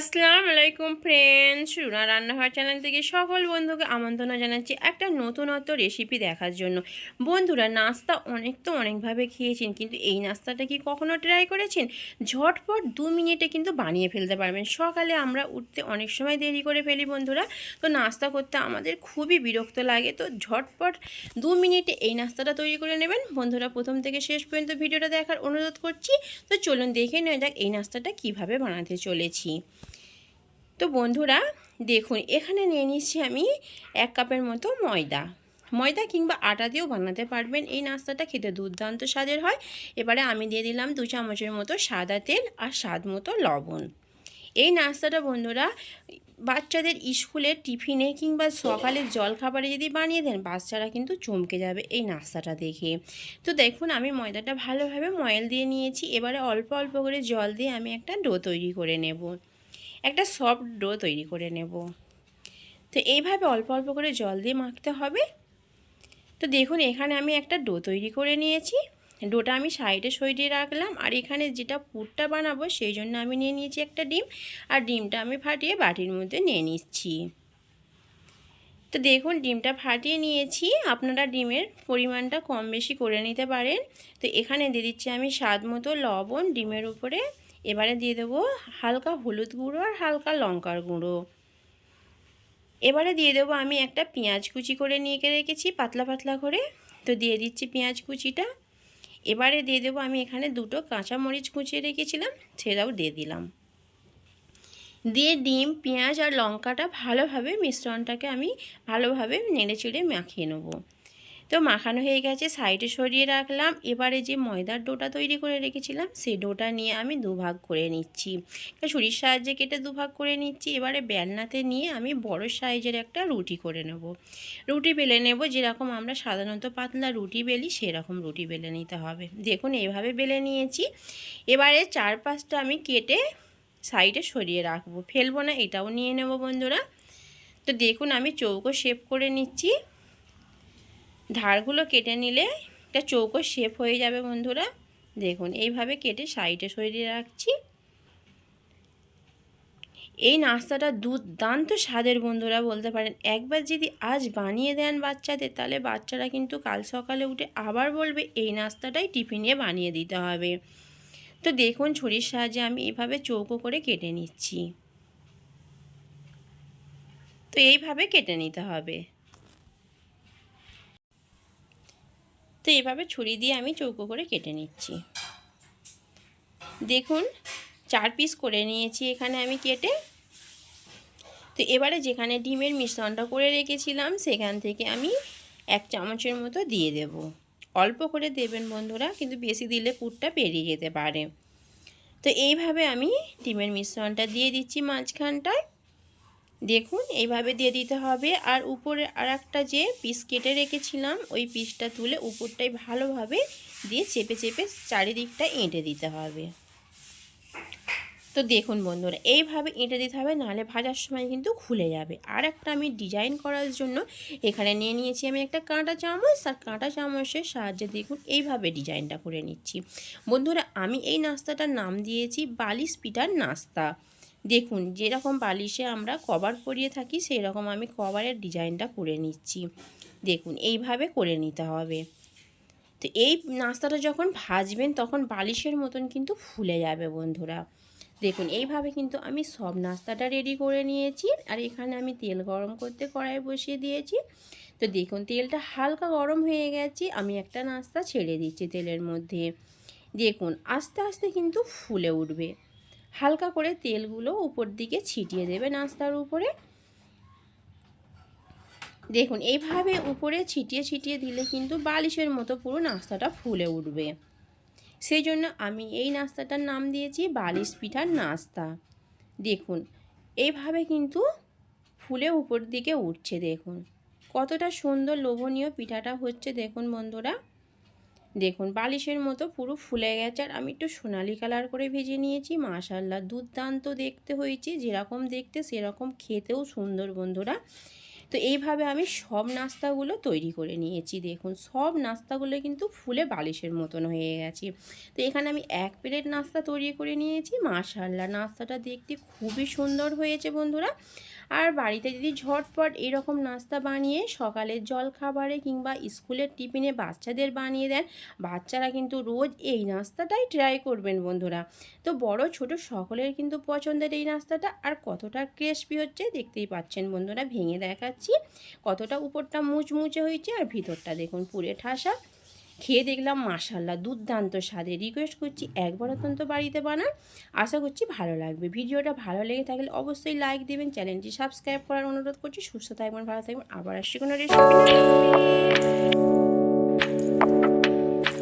আসসালামু আলাইকুম ফ্রেন্ডস রুনা রান্নাঘর চ্যানেল থেকে সকল বন্ধুকে আমন্ত্রণ জানাচ্ছি একটা নতুনত্ব রেসিপি দেখার জন্য। বন্ধুরা, নাস্তা অনেক তো অনেকভাবে খেয়েছেন, কিন্তু এই নাস্তাটা কি কখনো ট্রাই করেছেন? ঝটপট দু মিনিটে কিন্তু বানিয়ে ফেলতে পারবেন। সকালে আমরা উঠতে অনেক সময় দেরি করে ফেলি বন্ধুরা। তো নাস্তা করতে আমাদের খুবই বিরক্ত লাগে। তো ঝটপট দু মিনিটে এই নাস্তাটা তৈরি করে নেবেন। বন্ধুরা, প্রথম থেকে শেষ পর্যন্ত ভিডিওটা দেখার অনুরোধ করছি। তো চলুন দেখে নেওয়া যাক এই নাস্তাটা কীভাবে বানাতে চলেছি। তো বন্ধুরা, দেখুন, এখানে নিয়ে নিচ্ছি আমি এক কাপের মতো ময়দা। ময়দা কিংবা আটা দিয়েও বানাতে পারবেন। এই নাস্তাটা খেতে দুর্দান্ত স্বাদের হয়। এবারে আমি দিয়ে দিলাম দু চামচের মতো সাদা তেল আর স্বাদ মতো লবণ। এই নাস্তাটা বন্ধুরা, বাচ্চাদের স্কুলে টিফিনে কিংবা সকালের জলখাবারে যদি বানিয়ে দেন, বাচ্চারা কিন্তু চমকে যাবে এই নাস্তাটা দেখে। তো দেখুন, আমি ময়দাটা ভালোভাবে ময়েল দিয়ে নিয়েছি। এবারে অল্প অল্প করে জল দিয়ে আমি একটা ডো তৈরি করে নেব। একটা সফট ডো তৈরি করে নেব। তো এইভাবে অল্প অল্প করে জল দিয়ে মাখতে হবে। তো দেখুন, এখানে আমি একটা ডো তৈরি করে নিয়েছি। ডোটা আমি সাইডে সরিয়ে রাখলাম। আর এখানে যেটা পুরটা বানাবো, সেই জন্য আমি নিয়ে নিয়েছি একটা ডিম। আর ডিমটা আমি ফাটিয়ে বাটির মধ্যে নিয়ে নিচ্ছি। তো দেখুন, ডিমটা ফাটিয়ে নিয়েছি। আপনারা ডিমের পরিমাণটা কম বেশি করে নিতে পারেন। তো এখানে দিয়ে দিচ্ছি আমি স্বাদ মতো লবণ ডিমের উপরে। এবারে দিয়ে দেবো হালকা হলুদ গুঁড়ো আর হালকা লঙ্কার গুঁড়ো। এবারে দিয়ে দেবো আমি একটা পেঁয়াজ কুচি করে নিয়ে রেখেছি, পাতলা পাতলা করে। তো দিয়ে দিচ্ছি পেঁয়াজ কুচিটা। এবারে দিয়ে দেবো আমি এখানে দুটো কাঁচা মরিচ কুচিয়ে রেখেছিলাম, সেটাও দিয়ে দিলাম। দিয়ে ডিম, পেঁয়াজ আর লঙ্কাটা ভালোভাবে মিশ্রণটাকে আমি ভালোভাবে নেড়ে চেড়ে মাখিয়ে নেব। তো মাখানো হয়ে গেছে, সাইডে সরিয়ে রাখলাম। এবারে যে ময়দার ডোটা তৈরি করে রেখেছিলাম সেই ডোটা নিয়ে আমি দুভাগ করে নিচ্ছি। ছুরির সাহায্যে কেটে দুভাগ করে নিচ্ছি। এবারে বেলনাতে নিয়ে আমি বড় সাইজের একটা রুটি করে নেব। রুটি বেলে নেব, যেরকম আমরা সাধারণত পাতলা রুটি বেলি, সেরকম রুটি বেলে নিতে হবে। দেখুন এইভাবে বেলে নিয়েছি। এবারে চার পাঁচটা আমি কেটে সাইডে সরিয়ে রাখব। ফেলব না, এটাও নিয়ে নেব বন্ধুরা। তো দেখুন, আমি চৌকো শেপ করে নিচ্ছি। ধারগুলো কেটে নিলে একটা চৌকো শেপ হয়ে যাবে বন্ধুরা। দেখুন, এইভাবে কেটে সাইডে সরিয়ে রাখছি। এই নাস্তাটা দুর্দান্ত স্বাদের বন্ধুরা, বলতে পারেন। একবার যদি আজ বানিয়ে দেন বাচ্চাদের, তাহলে বাচ্চারা কিন্তু কাল সকালে উঠে আবার বলবে, এই নাস্তাটাই টিফিনে বানিয়ে দিতে হবে। তো দেখুন, ছুরির সাহায্যে আমি এইভাবে চৌকো করে কেটে নিচ্ছি। তো এইভাবে কেটে নিতে হবে। তো এভাবে ছুরি দিয়ে আমি চৌকো করে কেটে নিচ্ছি। দেখুন, চার পিস করে নিয়েছি এখানে আমি কেটে। তো এবারে যেখানে ডিমের মিশ্রণটা করে রেখেছিলাম, সেখান থেকে আমি এক চামচের মতো দিয়ে দেব। অল্প করে দেবেন বন্ধুরা, কিন্তু বেশি দিলে পুরটা পেরিয়ে যেতে পারে। তো এইভাবে আমি ডিমের মিশ্রণটা দিয়ে দিচ্ছি মাঝখানটায়। দেখুন, এইভাবে দিয়ে দিতে হবে। আর উপরে আর একটা যে পিস কেটে রেখেছিলাম, ওই পিসটা তুলে উপরটাই ভালোভাবে দিয়ে চেপে চেপে চারিদিকটা এঁটে দিতে হবে। তো দেখুন বন্ধুরা, এইভাবে এঁটে দিতে হবে, নাহলে ভাজার সময় কিন্তু খুলে যাবে। আর একটা আমি ডিজাইন করার জন্য এখানে নিয়ে নিয়েছি আমি একটা কাঁটা চামচ, আর কাঁটা চামচের সাহায্যে দেখুন এইভাবে ডিজাইনটা করে নিচ্ছি। বন্ধুরা, আমি এই নাস্তাটার নাম দিয়েছি বালিশ পিঠার নাস্তা। দেখুন, যেরকম বালিশে আমরা কভার পরিয়ে থাকি সেই রকম আমি কভারের ডিজাইনটা করে নিচ্ছি। দেখুন, এইভাবে করে নিতে হবে। তো এই নাস্তাটা যখন ভাজবেন, তখন বালিশের মতন কিন্তু ফুলে যাবে বন্ধুরা। দেখুন, এইভাবে কিন্তু আমি সব নাস্তাটা রেডি করে নিয়েছি। আর এখানে আমি তেল গরম করতে কড়াই বসিয়ে দিয়েছি। তো দেখুন, তেলটা হালকা গরম হয়ে গেছে। আমি একটা নাস্তা ছেড়ে দিচ্ছি তেলের মধ্যে। দেখুন, আস্তে আস্তে কিন্তু ফুলে উঠবে। হালকা করে তেলগুলো উপর দিকে ছিটিয়ে দেবে নাস্তার উপরে। দেখুন, এইভাবে উপরে ছিটিয়ে ছিটিয়ে দিলে কিন্তু বালিশের মতো পুরো নাস্তাটা ফুলে উঠবে। সেই জন্য আমি এই নাস্তাটার নাম দিয়েছি বালিশ পিঠার নাস্তা। দেখুন, এইভাবে কিন্তু ফুলে উপর দিকে উঠছে, দেখুন। কতটা সুন্দর লোভনীয় পিঠাটা হচ্ছে, দেখুন বন্ধুরা। দেখুন, বালিশের মতো পুরো ফুলে গেছে আর আমি একটু সোনালি কালার করে ভেজে নিয়েছি। মাশাল্লাহ দুর্দান্ত দেখতে হয়েছে, যেরকম দেখতে সেরকম খেতেও সুন্দর বন্ধুরা। তো এইভাবে আমি সব নাস্তাগুলো তৈরি করে নিয়েছি, দেখুন, সব নাস্তাগুলো কিন্তু ফুলে বালিশের মতন হয়ে গেছে। তো এখানে আমি এক প্লেট নাস্তা তৈরি করে নিয়েছি মাশাল্লাহ নাস্তাটা দেখতে খুবই সুন্দর হয়েছে বন্ধুরা। আর বাড়িতে যদি ঝটপট এরকম নাস্তা বানিয়ে সকালের জল খাবারে কিংবা স্কুলের টিফিনে বাচ্চাদের বানিয়ে দেন, বাচ্চারা কিন্তু রোজ এই নাস্তাটাই ট্রাই করবেন বন্ধুরা। তো বড় ছোট সকলের কিন্তু পছন্দের এই নাস্তাটা আর কতটা ক্রিস্পি হচ্ছে দেখতেই পাচ্ছেন বন্ধুরা, ভেঙে দেখাচ্ছি। কতটা উপরটা মুচমুচে হয়েছে আর ভিতরটা দেখুন পুরে ঠাসা। খেয়ে দেখলাম মাশাল্লাহ দুর্দান্ত স্বাদে রিকোয়েস্ট করছি একবার অত্যন্ত বাড়িতে বানান। আশা করছি ভালো লাগবে। ভিডিওটা ভালো লেগে থাকলে অবশ্যই লাইক দেবেন চ্যানেলটি সাবস্ক্রাইব করার অনুরোধ করছি। সুস্থ থাকবেন, ভালো থাকবেন। আবার আসছি কোনো রেসিপি